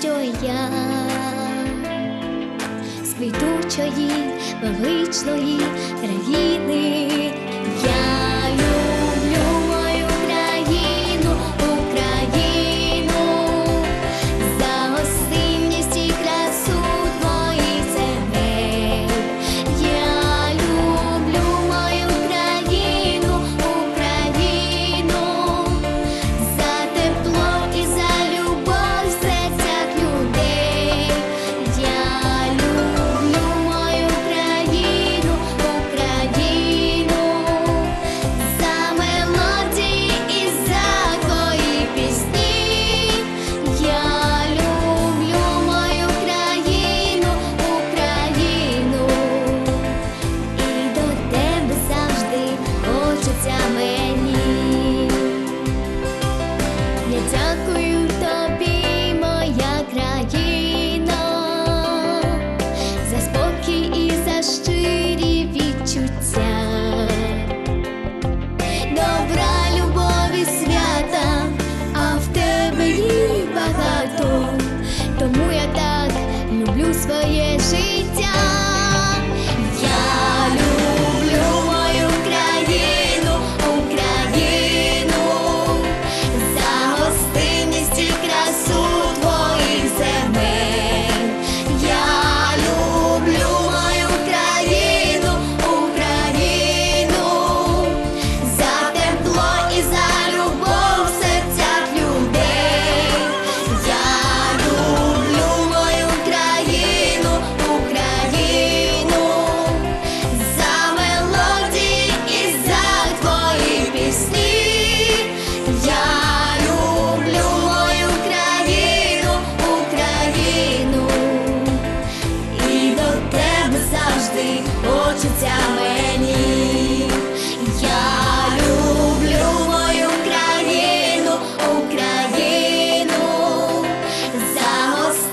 що я з квітучої величної країни. best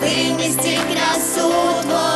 ти в красу твою.